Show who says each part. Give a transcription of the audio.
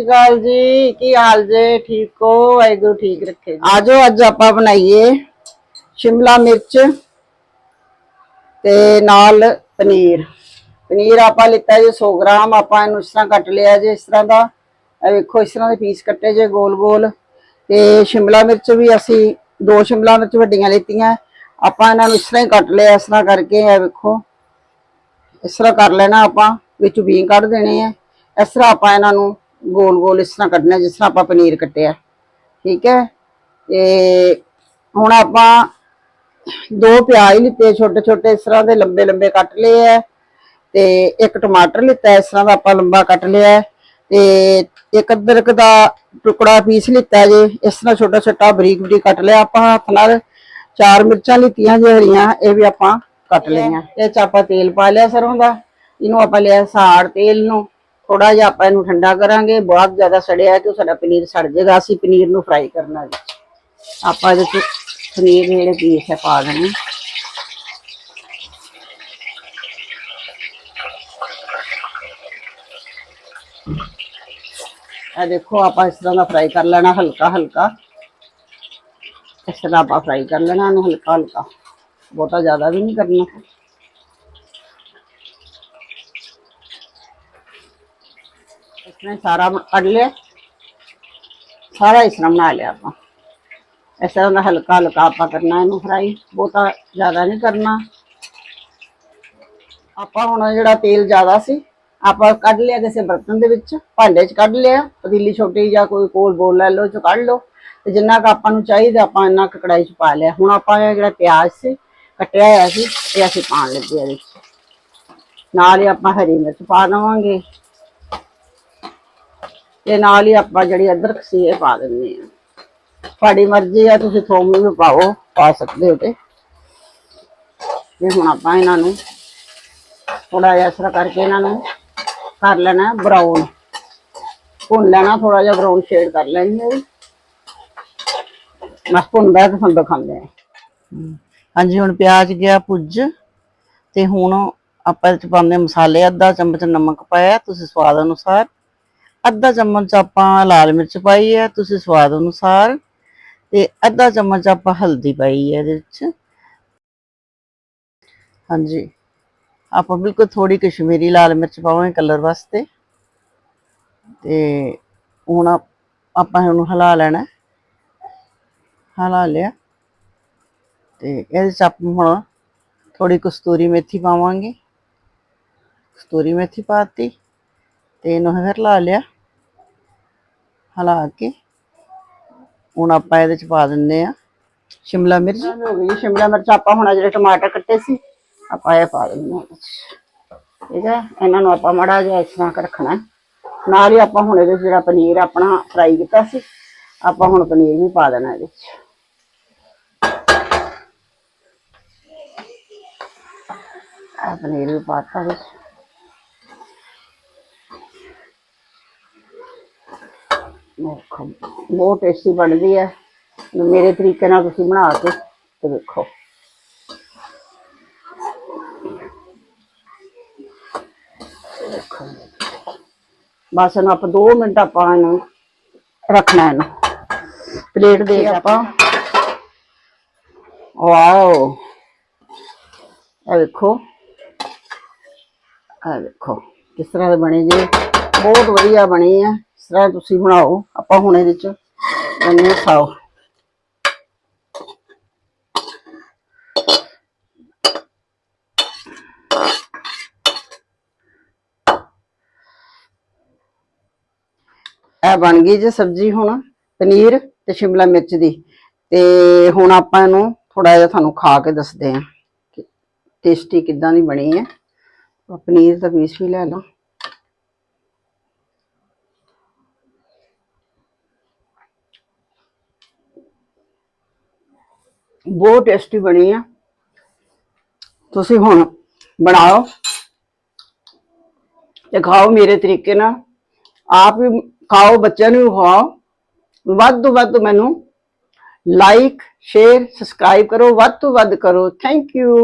Speaker 1: ਸਤਿ ਸ਼੍ਰੀ ਅਕਾਲ ਜੀ, ਕੀ ਹਾਲ ਜੇ? ਠੀਕ ਹੋ? ਵਾਹਿਗੁਰੂ ਠੀਕ ਰੱਖੇ ਜੀ। ਆਜੋ, ਅੱਜ ਆਪਾਂ ਬਣਾਈਏ ਸ਼ਿਮਲਾ ਮਿਰਚ ਤੇ ਨਾਲ ਪਨੀਰ। ਪਨੀਰ ਆਪਾਂ ਲਿੱਤਾ ਜੀ 100 ਗ੍ਰਾਮ, ਆਪਾਂ ਇਹਨੂੰ ਇਸ ਤਰ੍ਹਾਂ ਕੱਟ ਲਿਆ ਜੇ, ਇਸ ਤਰ੍ਹਾਂ ਦਾ। ਇਹ ਵੇਖੋ, ਇਸ ਤਰ੍ਹਾਂ ਦੇ ਪੀਸ ਕੱਟੇ ਜੇ ਗੋਲ ਗੋਲ ਤੇ ਸ਼ਿਮਲਾ ਮਿਰਚ ਵੀ ਅਸੀਂ ਦੋ ਸ਼ਿਮਲਾ ਮਿਰਚ ਵੱਡੀਆਂ ਲਿੱਤੀਆਂ। ਆਪਾਂ ਇਹਨਾਂ ਨੂੰ ਇਸ ਤਰ੍ਹਾਂ ਹੀ ਕੱਟ ਲਿਆ, ਇਸ ਤਰ੍ਹਾਂ ਕਰਕੇ, ਇਹ ਵੇਖੋ। ਇਸ ਤਰ੍ਹਾਂ ਕਰ ਲੈਣਾ ਆਪਾਂ, ਵਿੱਚ ਬੀਂ ਕੱਢ ਦੇਣੇ ਆ ਇਸ ਤਰ੍ਹਾਂ ਆਪਾਂ ਇਹਨਾਂ ਨੂੰ ਗੋਲ ਗੋਲ ਇਸ ਤਰ੍ਹਾਂ ਕੱਢਣਾ, ਜਿਸ ਤਰ੍ਹਾਂ ਆਪਾਂ ਪਨੀਰ ਕੱਟਿਆ। ਠੀਕ ਹੈ? ਤੇ ਹੁਣ ਆਪਾਂ ਦੋ ਪਿਆਜ਼ ਲਿੱਤੇ ਛੋਟੇ ਛੋਟੇ ਇਸ ਤਰ੍ਹਾਂ ਦੇ ਲੰਬੇ ਲੰਬੇ ਕੱਟ ਲਏ ਆ ਤੇ ਇੱਕ ਟਮਾਟਰ ਲਿੱਤਾ, ਇਸ ਤਰ੍ਹਾਂ ਦਾ ਆਪਾਂ ਲੰਬਾ ਕੱਟ ਲਿਆ ਤੇ ਇੱਕ ਅਦਰਕ ਦਾ ਟੁਕੜਾ ਪੀਸ ਲਿੱਤਾ ਜੇ, ਇਸ ਤਰ੍ਹਾਂ ਛੋਟਾ ਛੋਟਾ ਬਰੀਕ ਬਰੀਕ ਕੱਟ ਲਿਆ ਆਪਾਂ ਹੱਥ ਨਾਲ। ਚਾਰ ਮਿਰਚਾਂ ਲਿੱਤੀਆਂ ਜੇ ਹਰੀਆਂ, ਇਹ ਵੀ ਆਪਾਂ ਕੱਟ ਲਈਆਂ। ਇਹ ਚ ਆਪਾਂ ਤੇਲ ਪਾ ਲਿਆ ਸਰੋਂ ਦਾ। ਇਹਨੂੰ ਆਪਾਂ ਲਿਆ ਸਾੜ ਤੇਲ ਨੂੰ। ਥੋੜਾ ਜਿਹਾ ਆਪਾਂ ਇਹਨੂੰ ਠੰਡਾ ਕਰਾਂਗੇ, ਬਹੁਤ ਜ਼ਿਆਦਾ ਸੜਿਆ ਹੈ ਕਿ ਸਾਡਾ ਪਨੀਰ ਸੜ ਜਾਏਗਾ ਅਸੀਂ ਪਨੀਰ ਨੂੰ ਫਰਾਈ ਕਰਨਾ ਜੀ ਆਪਾਂ ਇਹਦੇ ਚ ਪਨੀਰ ਜਿਹੜੇ ਪੀਸ ਹੈ ਪਾ ਦੇਣੇ। ਇਹ ਦੇਖੋ, ਆਪਾਂ ਇਸ ਤਰ੍ਹਾਂ ਦਾ ਫਰਾਈ ਕਰ ਲੈਣਾ ਹਲਕਾ ਹਲਕਾ। ਇਸ ਤਰ੍ਹਾਂ ਆਪਾਂ ਫਰਾਈ ਕਰ ਲੈਣਾ ਇਹਨੂੰ ਹਲਕਾ ਹਲਕਾ। ਬਹੁਤਾ ਜ਼ਿਆਦਾ ਵੀ ਨਹੀਂ ਕਰਨਾ। ਇਸ ਸਾਰਾ ਕੱਢ ਲਿਆ। ਸਾਰਾ ਇਸ ਤਰ੍ਹਾਂ ਬਣਾ ਲਿਆ ਆਪਾਂ। ਇਸ ਤਰ੍ਹਾਂ ਦਾ ਹਲਕਾ ਹਲਕਾ ਆਪਾਂ ਕਰਨਾ ਇਹਨੂੰ ਫਰਾਈ ਬਹੁਤਾ ਜ਼ਿਆਦਾ ਨਹੀਂ ਕਰਨਾ। ਆਪਾਂ ਹੁਣ ਜਿਹੜਾ ਤੇਲ ਜ਼ਿਆਦਾ ਸੀ, ਆਪਾਂ ਕੱਢ ਲਿਆ ਕਿਸੇ ਬਰਤਨ ਦੇ ਵਿੱਚ, ਭਾਂਡੇ 'ਚ ਕੱਢ ਲਿਆ। ਪਤੀਲੀ ਛੋਟੀ ਜਾਂ ਕੋਈ ਕੋਲ ਬੋਲ ਲੈ ਲਓ, ਚ ਕੱਢ ਲਓ। ਤੇ ਜਿੰਨਾ ਕੁ ਆਪਾਂ ਨੂੰ ਚਾਹੀਦਾ, ਆਪਾਂ ਇੰਨਾ ਕੁ ਕੜਾਈ 'ਚ ਪਾ ਲਿਆ। ਹੁਣ ਆਪਾਂ ਇਹ ਜਿਹੜਾ ਪਿਆਜ਼ ਸੀ, ਕੱਟਿਆ ਹੋਇਆ ਸੀ, ਇਹ ਅਸੀਂ ਪਾਣ ਲੱਗੇ ਇਹਦੇ 'ਚ ਨਾਲ ਹੀ ਆਪਾਂ ਹਰੀ ਮਿਰਚ ਪਾ ਦੇਵਾਂਗੇ। ਤੇ ਨਾਲ ਹੀ ਆਪਾਂ ਜਿਹੜੀ ਅਦਰਕ ਸੀ ਇਹ ਪਾ ਦਿੰਦੇ ਆ ਤੁਹਾਡੀ ਮਰਜ਼ੀ ਆ, ਤੁਸੀਂ ਥੋਮ ਵੀ ਪਾਓ, ਪਾ ਸਕਦੇ ਹੋ ਤੇ। ਇਹ ਹੁਣ ਆਪਾਂ ਇਹਨਾਂ ਨੂੰ ਥੋੜਾ ਜਿਹਾ ਇਸ ਤਰ੍ਹਾਂ ਕਰਕੇ ਇਹਨਾਂ ਨੂੰ ਕਰ ਲੈਣਾ ਬਰਾਊਨ ਭੁੰਨ ਲੈਣਾ ਥੋੜਾ ਜਿਹਾ ਬਰਾਊਨ ਸ਼ੇਡ ਕਰ ਲੈਣੀ ਹੈ ਮੈਂ ਭੁੰਨਦਾ ਤੇ ਤੁਹਾਨੂੰ ਦਿਖਾਉਂਦੇ ਆ ਹਾਂਜੀ, ਹੁਣ ਪਿਆਜ਼ ਗਿਆ ਪੁੱਜ ਤੇ ਹੁਣ ਆਪਾਂ ਇਹਦੇ ਚ ਪਾਉਂਦੇ ਮਸਾਲੇ, ਅੱਧਾ ਚਮਚ ਨਮਕ ਪਾਇਆ ਤੁਸੀਂ ਸਵਾਦ ਅਨੁਸਾਰ। ਅੱਧਾ ਚਮਚ ਆਪਾਂ ਲਾਲ ਮਿਰਚ ਪਾਈ ਹੈ, ਤੁਸੀਂ ਸਵਾਦ ਅਨੁਸਾਰ। ਤੇ ਅੱਧਾ ਚਮਚ ਆਪਾਂ ਹਲਦੀ ਪਾਈ ਹੈ ਇਹਦੇ ਵਿੱਚ। ਹਾਂਜੀ। ਆਪਾਂ ਬਿਲਕੁਲ ਥੋੜੀ ਕਸ਼ਮੀਰੀ ਲਾਲ ਮਿਰਚ ਪਾਵਾਂਗੇ ਕਲਰ ਵਾਸਤੇ। ਤੇ ਹੁਣ ਆਪ- ਆਪਾਂ ਇਹਨੂੰ ਹਿਲਾ ਲੈਣਾ। ਹੈ। ਹਿਲਾ ਲਿਆ। ਤੇ ਇਹਦੇ ਚ ਆਪਾਂ ਹੁਣ ਥੋੜੀ ਕਸਤੂਰੀ ਮੇਥੀ ਪਾਵਾਂਗੇ। ਕਸਤੂਰੀ ਮੇਥੀ ਪਾਤੀ ਤੇ ਇਹਨੂੰ ਫਿਰ ਲਾ ਲਿਆ। ਹਿਲਾ ਕੇ ਹੁਣ ਆਪਾਂ ਇਹਦੇ ਚ ਪਾ ਦਿੰਦੇ ਆ ਸ਼ਿਮਲਾ ਮਿਰਚ। ਹੋ ਗਈ। ਸ਼ਿਮਲਾ ਮਿਰਚ ਆਪਾਂ ਹੁਣ ਜਿਹੜੇ ਟਮਾਟਰ ਕੱਟੇ ਸੀ, ਆਪਾਂ ਇਹ ਪਾ ਦਿੰਦੇ ਹਾਂ ਠੀਕ ਹੈ? ਇਹਨਾਂ ਨੂੰ ਆਪਾਂ ਮੜਾ ਜਿਹਾ ਇਸ ਤਰ੍ਹਾਂ ਰੱਖਣਾ ਨਾਲ ਹੀ ਆਪਾਂ ਹੁਣ ਇਹਦੇ 'ਚ ਜਿਹੜਾ ਪਨੀਰ ਆਪਣਾ ਫਰਾਈ ਕੀਤਾ ਸੀ, ਆਪਾਂ ਹੁਣ ਪਨੀਰ ਵੀ ਪਾ ਦੇਣਾ ਇਹਦੇ 'ਚ। ਆ ਪਨੀਰ ਵੀ ਪਾਤਾ ਵਿੱਚ ਦੇਖੋ ਬਹੁਤ ਟੇਸਟੀ ਬਣਦੀ ਹੈ ਮੇਰੇ ਤਰੀਕੇ ਨਾਲ ਤੁਸੀਂ ਬਣਾ ਕੇ ਤੇ ਵੇਖੋ। ਬਸ ਇਹਨੂੰ ਆਪਾਂ 2 ਮਿੰਟ ਆਪਾਂ ਇਹਨੂੰ ਰੱਖਣਾ ਇਹਨੂੰ। ਪਲੇਟ ਦੇ ਆਪਾਂ। ਵਾਓ। ਇਹ ਦੇਖੋ ਇਹ ਦੇਖੋ ਕਿਸ ਤਰ੍ਹਾਂ ਦੇ ਬਣੇ ਜੀ। ਬਹੁਤ ਵਧੀਆ ਬਣੇ ਆ। ਤਰ੍ਹਾਂ ਤੁਸੀਂ ਬਣਾਓ, ਆਪਾਂ ਹੁਣ ਇਹਦੇ ਚ ਇਹਨੇ ਖਾਓ ਇਹ ਬਣ ਗਈ ਜੇ ਸਬਜ਼ੀ ਹੁਣ ਪਨੀਰ ਤੇ ਸ਼ਿਮਲਾ ਮਿਰਚ ਦੀ। ਤੇ ਹੁਣ ਆਪਾਂ ਇਹਨੂੰ ਥੋੜਾ ਜਿਹਾ ਤੁਹਾਨੂੰ ਖਾ ਕੇ ਦੱਸਦੇ ਹਾਂ ਟੇਸਟੀ ਕਿੱਦਾਂ ਦੀ ਬਣੀ ਹੈ। ਪਨੀਰ ਦਾ ਪੀਸ ਵੀ ਲੈ ਲਓ। ਬਹੁਤ ਟੇਸਟੀ ਬਣੀ ਆ। ਤੁਸੀਂ ਹੁਣ ਬਣਾਓ ਤੇ ਖਾਓ ਮੇਰੇ ਤਰੀਕੇ ਨਾਲ। ਆਪ ਵੀ ਖਾਓ, ਬੱਚਿਆਂ ਨੂੰ ਵੀ ਖਵਾਓ। ਵੱਧ ਤੋਂ ਵੱਧ ਮੈਨੂੰ ਲਾਈਕ ਸ਼ੇਅਰ ਸਬਸਕ੍ਰਾਈਬ ਕਰੋ। ਵੱਧ ਤੋਂ ਵੱਧ ਕਰੋ। Thank you